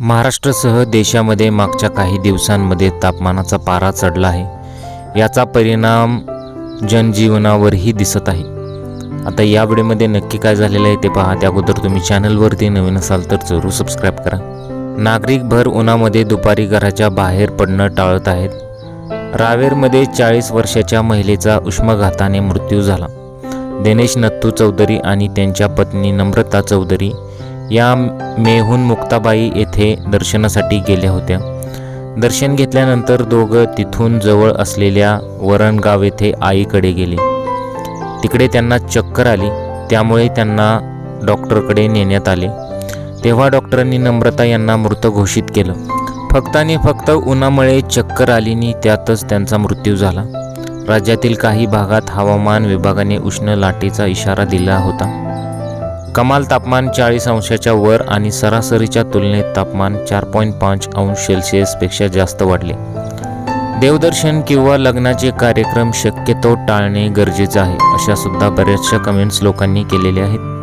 महाराष्ट्रासह देशामध्ये मागच्या काही दिवसांमध्ये तापमानाचा पारा चढला आहे. याचा परिणाम जनजीवनावरही दिसत आहे. आता या वेळेमध्ये नक्की काय झालेलं आहे ते पहा. त्या अगोदर तुम्ही चॅनलवरती नवीन असाल तर जरूर सबस्क्राईब करा. नागरिक भर उन्हामध्ये दुपारी घराच्या बाहेर पडणं टाळत आहेत. रावेरमध्ये चाळीस वर्षाच्या महिलेचा उष्माघाताने मृत्यू झाला. दिनेश नत्तू चौधरी आणि त्यांच्या पत्नी नम्रता चौधरी या मेहून मुक्ताबाई येथे दर्शनासाठी गेल्या होत्या. दर्शन घेतल्यानंतर दोघं तिथून जवळ असलेल्या वरणगाव येथे आईकडे गेले. तिकडे त्यांना चक्कर आली. त्यामुळे त्यांना डॉक्टरकडे नेण्यात आले. तेव्हा डॉक्टरांनी नम्रता यांना मृत घोषित केलं. फक्त आणि फक्त उन्हामुळे चक्कर आलीनी त्यातच त्यांचा मृत्यू झाला. राज्यातील काही भागात हवामान विभागाने उष्ण लाटेचा इशारा दिला होता. कमाल तापमान चाळीस अंशाच्या वर आणि सरासरीच्या तुलनेत तापमान चार पॉईंट पाच अंश सेल्सिअसपेक्षा जास्त वाढले. देवदर्शन किंवा लग्नाचे कार्यक्रम शक्यतो टाळणे गरजेचं आहे अशा सुद्धा बऱ्याचशा कमेंट्स लोकांनी केलेल्या आहेत.